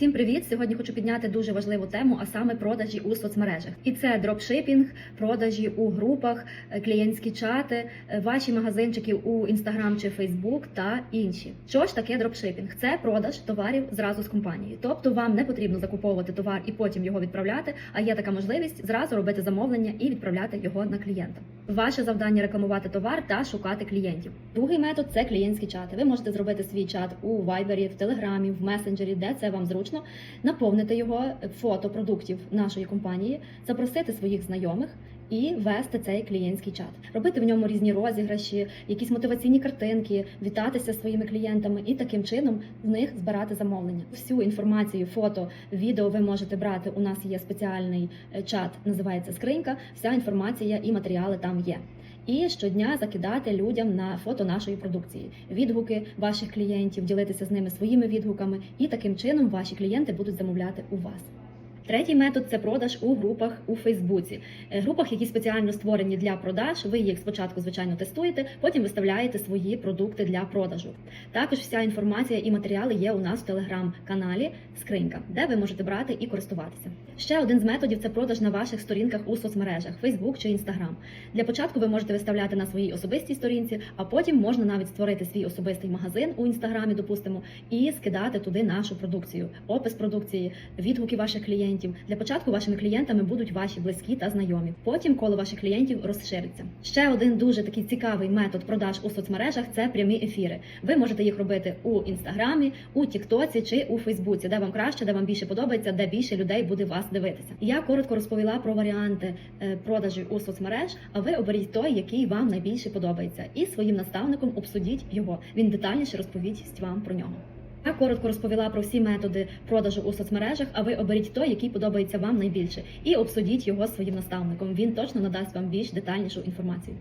Всім привіт! Сьогодні хочу підняти дуже важливу тему, а саме продажі у соцмережах. І це дропшипінг, продажі у групах, е, клієнтські чати, е, ваші магазинчики у Instagram чи Facebook та інші. Що ж таке дропшипінг? Це продаж товарів зразу з компанії. Тобто вам не потрібно закуповувати товар і потім його відправляти, а є така можливість зразу робити замовлення і відправляти його на клієнта. Ваше завдання рекламувати товар та шукати клієнтів. Другий метод це клієнтські чати. Ви можете зробити свій чат у Viber, в Телеграмі, в месенджері, де це вам зручно, наповнити його фото продуктів нашої компанії, запросити своїх знайомих. І вести цей клієнтський чат, робити в ньому різні розіграші, якісь мотиваційні картинки, вітатися своїми клієнтами і таким чином в них збирати замовлення. Всю інформацію, фото, відео ви можете брати. У нас є спеціальний е, чат, називається скринька. Вся інформація і матеріали там є. І щодня закидати людям на фото нашої продукції, відгуки ваших клієнтів, ділитися з ними своїми відгуками, і таким чином ваші клієнти будуть замовляти у вас. Третій метод це продаж у групах у Фейсбуці. Е, Групах, які спеціально створені для продаж. Ви їх спочатку, звичайно, тестуєте, потім виставляєте свої продукти для продажу. Також вся інформація і матеріали є у нас в телеграм-каналі Скринька, де ви можете брати і користуватися. Ще один з методів це продаж на ваших сторінках у соцмережах Facebook чи Instagram. Для початку ви можете виставляти на своїй особистій сторінці, а потім можна навіть створити свій особистий магазин у інстаграмі, допустимо, і скидати туди нашу продукцію, опис продукції, відгуки ваших клієнтів. Для початку вашими клієнтами будуть ваші близькі та знайомі. Потім коло ваших клієнтів розшириться. Ще один дуже такий цікавий метод продаж у соцмережах це прямі ефіри. Ви можете їх робити у інстаграмі, у Тіктоці чи у Фейсбуці, де вам краще, де вам більше подобається, де більше людей буде вас дивитися. Я коротко розповіла про варіанти е, продажу у соцмереж. А ви оберіть той, який вам найбільше подобається, і своїм наставником обсудіть його. Він детальніше розповість вам про нього. Я коротко розповіла про всі методи продажу у соцмережах, а ви оберіть той, який подобається вам найбільше, і обсудіть його з своїм наставником. Він точно надасть вам більш детальнішу інформацію.